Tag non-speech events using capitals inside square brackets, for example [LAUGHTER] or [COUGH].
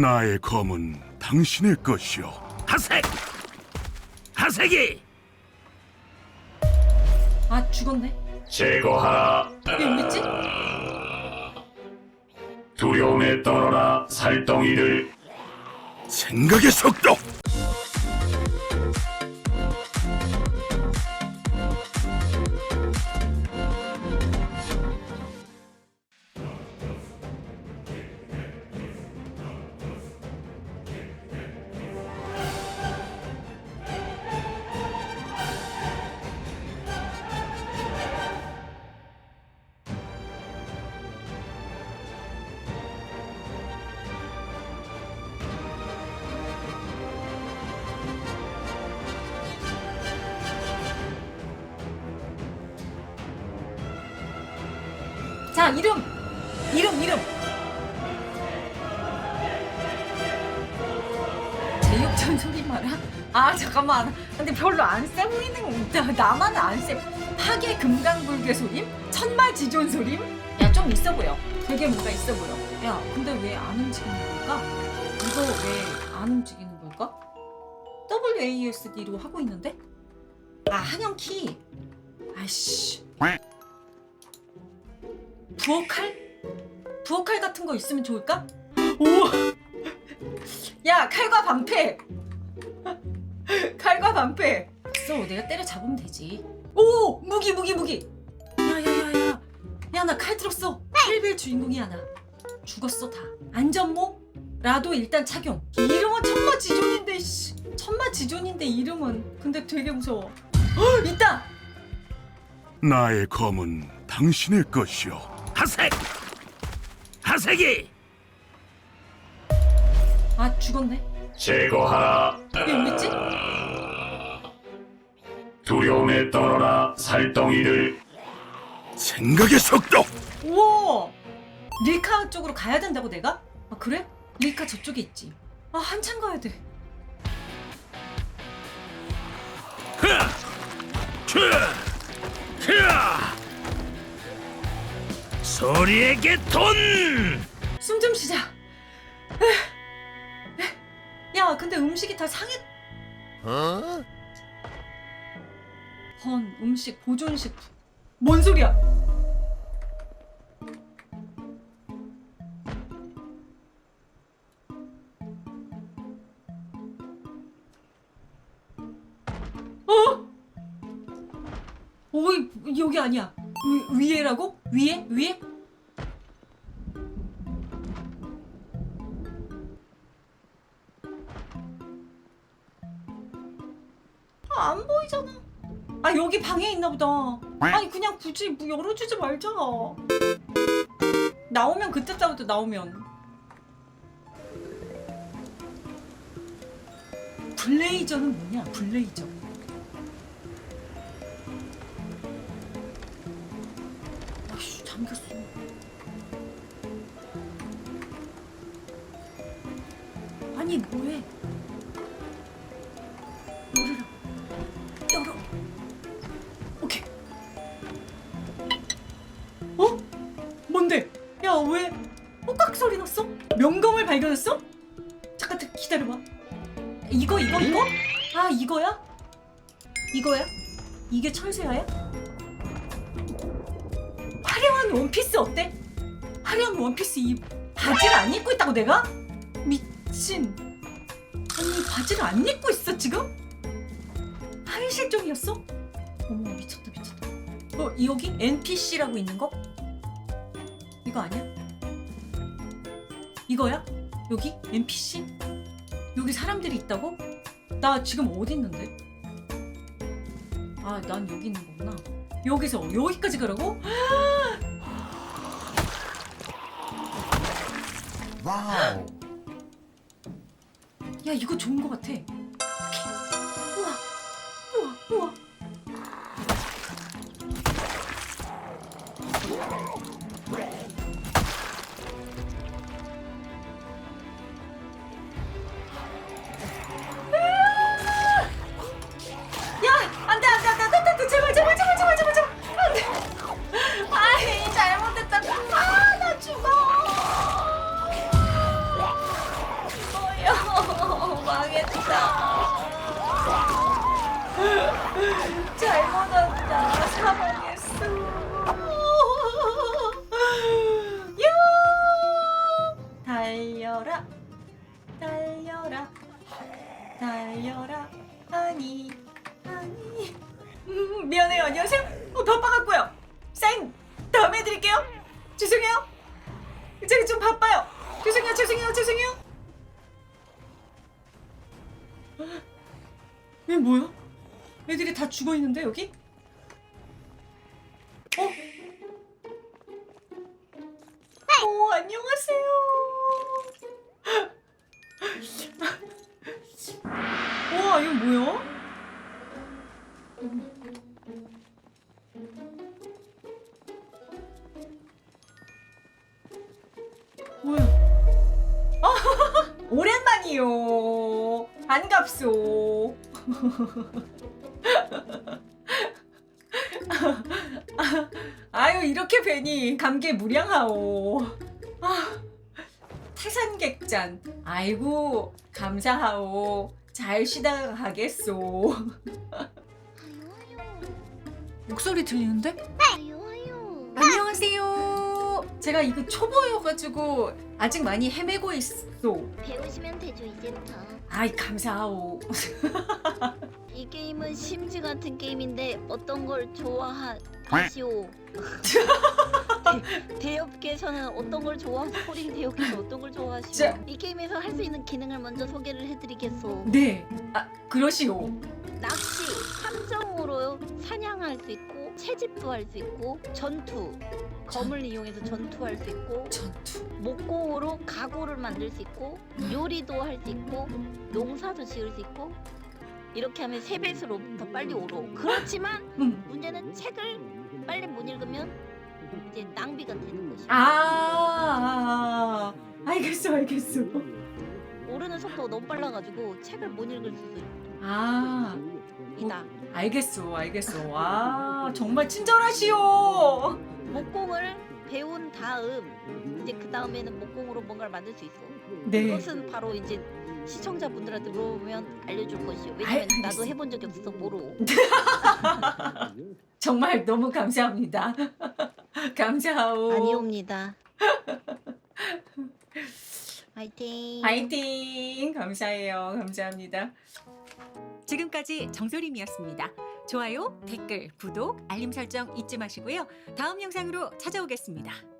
나의 검은 당신의 것이오. 하색! 하색이! 아 죽었네. 제거하라. 왜 여기 있지? 두려움에 떨어라 살덩이들. 생각의 속도. 자 이름 이름 이름. 제육전 소리 마라. 아 잠깐만. 근데 별로 안 세 보이는. 나만 안 세. 파괴 금강불개 소림? 천마지존 소림? 야 좀 있어 보여. 되게 뭔가 있어 보여. 야 근데 왜 안 움직이는 걸까? 이거 왜 안 움직이는 걸까? WASD로 하고 있는데? 아 한영 키. 아이씨. 부엌 칼? 부엌 칼 같은 거 있으면 좋을까? 우와! 야 칼과 방패! 칼과 방패! 있어 내가 때려 잡으면 되지 오! 무기 무기 무기! 야야야야 야 나 칼 들었어 헬벨 주인공이야 나 죽었어 다 안전모? 라도 일단 착용 이름은 천마 지존인데 씨 천마 지존인데 이름은 근데 되게 무서워 헉, [GASPS] 있다! 나의 검은 당신의 것이오. 하색! 하색이! 아 죽었네 제거하라. 왜 여기 있지? 두려움에 떨어라 살덩이들. 생각의 속도. 우와! 릴카 쪽으로 가야 된다고 내가? 아 그래? 릴카 저쪽에 있지. 아 한참 가야 돼. 흐! 큐! 큐! 소리에게 돈! 숨 좀 쉬자. 야 근데 음식이 다 상했. 헌 음식 보존식품. 뭔 소리야? 어? 어이 여기 아니야. 위, 위에라고? 위에? 위에? 안 보이잖아. 아 여기 방에 있나 보다. 아니 그냥 굳이 뭐 열어주지 말자. 나오면 그때 싸우도 나오면. 블레이저는 뭐냐? 블레이저. 왜? 호깍 소리 났어? 명검을 발견했어? 잠깐 기다려봐. 이거 이거 이거? 아 이거야? 이거야? 이게 철새야야? 화려한 원피스 어때? 화려한 원피스 이 바지를 안 입고 있다고 내가? 미친. 아니 바지를 안 입고 있어 지금? 하위 실종이었어? 어머 미쳤다 미쳤다. 어 여기 NPC라고 있는 거? 이거 아니야? 이거야? 여기 NPC? 여기 사람들이 있다고? 나 지금 어디 있는데? 아 난 여기 있는 거구나. 여기서 여기까지 가라고? [GASPS] 와우. 야 이거 좋은 거 같아. 잘못 왔다. 사망했어. 야! 달려라. 달려라. 달려라. 아니. 아니. 음, 미안해요. 안녕하세요. 어, 바빠갖고요. 사인 다음에 해드릴게요. 죄송해요. 제가 좀 바빠요. 죄송해요. 죄송해요. 죄송해요. 얘 뭐야? 애들이 다 죽어 있는데 여기? 어? 어 안녕하세요. 와 이거 뭐야? 뭐야? 아, [LAUGHS] 오랜만이요. 반갑소. [LAUGHS] 아유 이렇게 뵈니 감개 무량하오. 아, 태산객잔. 아이고 감사하오. 잘 쉬다가 가겠소. 목소리 들리는데? 아유 안녕하세요. 제가 이거 초보여가지고 아직 많이 헤매고 있소. 배우시면 되죠 이제부터 아이 감사하오. [LAUGHS] 이 게임은 심즈 같은 게임인데 어떤 걸 좋아하시오 [LAUGHS] 대, 대업계에서는 어떤 걸 좋아하고 코링 대업계에서 어떤 걸 좋아하시오 자. 이 게임에서 할 수 있는 기능을 먼저 소개를 해드리겠소 네. 아 그러시오. 낚시, 함정으로 사냥할 수 있고 채집도 할 수 있고 전투 검을 이용해서 전투할 수 있고 전투. 목공으로 가구를 만들 수 있고 요리도 할 수 있고 농사도 지을 수 있고 이렇게 하면 세 배수로 더 빨리 오로 그렇지만 음. 문제는 책을 빨리 못 읽으면 이제 낭비가 되는 것이야 아, 아 알겠어 알겠어. 오르는 속도가 너무 빨라가지고 책을 못 읽을 수도 아 있다 알겠어 알겠어. 와 정말 친절하시오. 목공을 배운 다음 이제 그 다음에는 목공으로 뭔가를 만들 수 있어 네. 그것은 바로 이제 시청자분들한테 물어보면 알려줄 것이요 알- 왜냐면 알겠습니다. 나도 해본 적이 없어서 모르고 [LAUGHS] 정말 너무 감사합니다. [LAUGHS] 감사하오. 아니옵니다. 화이팅. 파이팅 감사해요 감사합니다. 지금까지 정소림이었습니다. 좋아요, 댓글, 구독, 알림 설정 잊지 마시고요. 다음 영상으로 찾아오겠습니다.